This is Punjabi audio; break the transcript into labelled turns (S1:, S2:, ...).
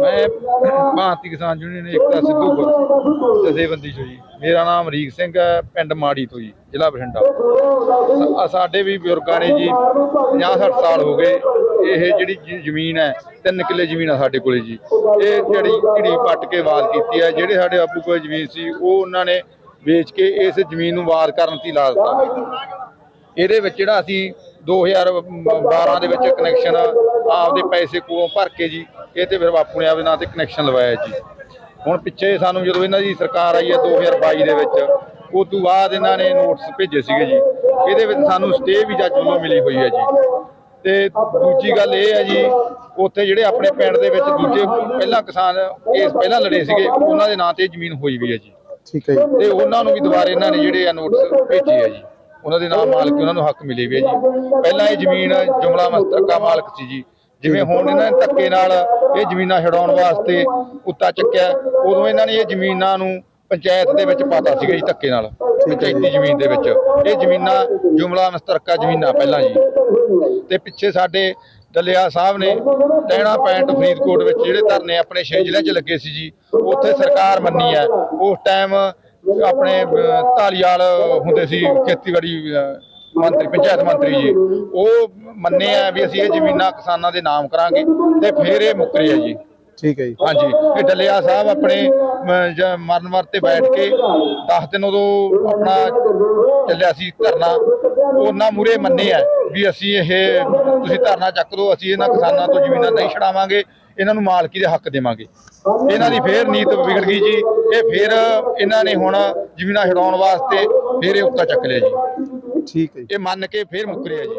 S1: ਮੈਂ ਭਾਰਤੀ ਕਿਸਾਨ ਯੂਨੀਅਨ ਏਕਤਾ ਸਿੱਧੂਪੁਰ ਜਥੇਬੰਦੀ ਚੋਂ ਜੀ। ਮੇਰਾ ਨਾਮ ਅਮਰੀਕ ਸਿੰਘ ਹੈ, ਪਿੰਡ ਮਾੜੀ ਤੋਂ ਜੀ, ਜ਼ਿਲ੍ਹਾ ਬਠਿੰਡਾ। ਸਾਡੇ ਵੀ ਬਜ਼ੁਰਗਾਂ ਨੇ ਜੀ 50 60 ਸਾਲ ਹੋ ਗਏ, ਇਹ ਜਿਹੜੀ ਜ- ਜ਼ਮੀਨ ਹੈ, ਤਿੰਨ ਕਿੱਲੇ ਜ਼ਮੀਨ ਆ ਸਾਡੇ ਕੋਲੇ ਜੀ। ਇਹ ਜਿਹੜੀ ਢਿੜੀ ਪੱਟ ਕੇ ਵਾਦ ਕੀਤੀ ਹੈ, ਜਿਹੜੇ ਸਾਡੇ ਆਪੂ ਕੋਲ ਜ਼ਮੀਨ ਸੀ, ਉਹ ਉਹਨਾਂ ਨੇ ਵੇਚ ਕੇ ਇਸ ਜ਼ਮੀਨ ਨੂੰ ਵਾਦ ਕਰਨ ਤੇ ਲਾ ਦਿੱਤਾ। ਇਹਦੇ ਵਿੱਚ ਜਿਹੜਾ ਅਸੀਂ 2012 ਦੇ ਵਿੱਚ ਕਨੈਕਸ਼ਨ ਆਪਦੇ ਪੈਸੇ ਕੋਲੋਂ ਭਰ ਕੇ ਜੀ ਇਹ ਤੇ ਫਿਰ ਬਾਪੂ ਨੇ ਆਪਦੇ ਨਾਂ ਤੇ ਕਨੈਕਸ਼ਨ ਲਵਾਇਆ ਜੀ। ਹੁਣ ਪਿੱਛੇ ਸਾਨੂੰ ਜਦੋਂ ਇਹਨਾਂ ਦੀ ਸਰਕਾਰ ਆਈ ਹੈ 2022 ਦੇ ਵਿੱਚ ਉਸ ਤੋਂ ਬਾਅਦ ਇਹਨਾਂ ਨੇ ਨੋਟਿਸ ਭੇਜੇ ਸੀਗੇ ਜੀ। ਇਹਦੇ ਵਿੱਚ ਸਾਨੂੰ ਸਟੇ ਵੀ ਜੱਜ ਵੱਲੋਂ ਮਿਲੀ ਹੋਈ ਹੈ ਜੀ। ਤੇ ਦੂਜੀ ਗੱਲ ਇਹ ਹੈ ਜੀ ਉੱਥੇ ਜਿਹੜੇ ਆਪਣੇ ਪਿੰਡ ਦੇ ਵਿੱਚ ਦੂਜੇ ਪਹਿਲਾਂ ਕਿਸਾਨ ਇਸ ਪਹਿਲਾਂ ਲੜੇ ਸੀਗੇ ਉਹਨਾਂ ਦੇ ਨਾਂ ਤੇ ਜ਼ਮੀਨ ਹੋਈ ਵੀ ਹੈ ਜੀ।
S2: ਠੀਕ ਹੈ ਜੀ।
S1: ਤੇ ਉਹਨਾਂ ਨੂੰ ਵੀ ਦੁਬਾਰੇ ਇਹਨਾਂ ਨੇ ਜਿਹੜੇ ਆ ਨੋਟਿਸ ਭੇਜੇ ਆ ਜੀ। ਉਹਨਾਂ ਦੇ ਨਾਮ ਮਾਲਕ ਉਹਨਾਂ ਨੂੰ ਹੱਕ ਮਿਲੇ ਵੀ ਹੈ ਜੀ। ਪਹਿਲਾਂ ਇਹ ਜ਼ਮੀਨ ਜੁਮਲਾ ਮਸਤਰਕਾ ਮਾਲਕ ਸੀ ਜੀ। ਜਿਵੇਂ ਹੁਣ ਇਹਨਾਂ ਨੇ ਧੱਕੇ ਨਾਲ ਇਹ ਜ਼ਮੀਨਾਂ ਛਡਾਉਣ ਵਾਸਤੇ ਉੱਤਾ ਚੱਕਿਆ ਉਦੋਂ ਇਹਨਾਂ ਨੇ ਇਹ ਜ਼ਮੀਨਾਂ ਨੂੰ ਪੰਚਾਇਤ ਦੇ ਵਿੱਚ ਪਾਤਾ ਸੀਗਾ ਜੀ ਧੱਕੇ ਨਾਲ ਪੰਚਾਇਤੀ ਜ਼ਮੀਨ ਦੇ ਵਿੱਚ। ਇਹ ਜ਼ਮੀਨਾਂ ਜੁਮਲਾ ਮਸਤਰਕਾ ਜ਼ਮੀਨਾਂ ਪਹਿਲਾਂ ਜੀ। ਤੇ ਪਿੱਛੇ ਸਾਡੇ ਦਲਿਆ ਸਾਹਿਬ ਨੇ ਟਹਿਣਾ ਪੈਂਟ ਫਰੀਦਕੋਟ ਵਿੱਚ ਜਿਹੜੇ ਧਰਨੇ ਆਪਣੇ ਛੇ ਜ਼ਿਲ੍ਹਿਆਂ 'ਚ ਲੱਗੇ ਸੀ ਜੀ ਉੱਥੇ ਸਰਕਾਰ ਮੰਨੀ ਹੈ। ਉਸ ਟਾਈਮ ਆਪਣੇ ਅਹ, ਢਾਲੀਵਾਲ ਹੁੰਦੇ ਸੀ ਖੇਤੀਬਾੜੀ ਮੰਤਰੀ ਪੰਚਾਇਤ ਮੰਤਰੀ ਜੀ ਉਹ ਮੰਨੇ ਆ ਵੀ ਅਸੀਂ ਇਹ ਜ਼ਮੀਨਾਂ ਕਿਸਾਨਾਂ ਦੇ ਨਾਮ ਕਰਾਂਗੇ ਤੇ ਫਿਰ ਇਹ ਮੁੱਕਰੇ ਆ ਜੀ।
S2: ਠੀਕ ਹੈ ਜੀ।
S1: ਹਾਂਜੀ ਇਹ ਡੱਲਿਆ ਸਾਹਿਬ ਆਪਣੇ ਮਰਨ ਵਰ ਤੇ ਬੈਠ ਕੇ 10 ਦਿਨ ਉਦੋਂ ਆਪਣਾ ਚੱਲਿਆ ਸੀ ਧਰਨਾ। ਉਹਨਾਂ ਮੂਰੇ ਮੰਨੇ ਆ ਵੀ ਅਸੀਂ ਇਹ ਤੁਸੀਂ ਧਰਨਾ ਚੱਕ ਦਿਓ ਅਸੀਂ ਇਹਨਾਂ ਕਿਸਾਨਾਂ ਤੋਂ ਜ਼ਮੀਨਾਂ ਨਹੀਂ ਛਡਾਵਾਂਗੇ ਇਹਨਾਂ ਨੂੰ ਮਾਲਕੀ ਦੇ ਹੱਕ ਦੇਵਾਂਗੇ। ਇਹਨਾਂ ਦੀ ਫੇਰ ਨੀਤ ਵਿਗੜ ਗਈ ਜੀ ਇਹ ਫੇਰ ਇਹਨਾਂ ਨੇ ਹੁਣ ਜ਼ਮੀਨਾਂ ਛਡਾਉਣ ਵਾਸਤੇ ਫੇਰ ਇਹ ਉੱਤਾ ਚੱਕ ਲਿਆ ਜੀ।
S2: ਠੀਕ ਹੈ ਜੀ।
S1: ਇਹ ਮੰਨ ਕੇ ਫੇਰ ਮੁੱਕਰਿਆ ਜੀ।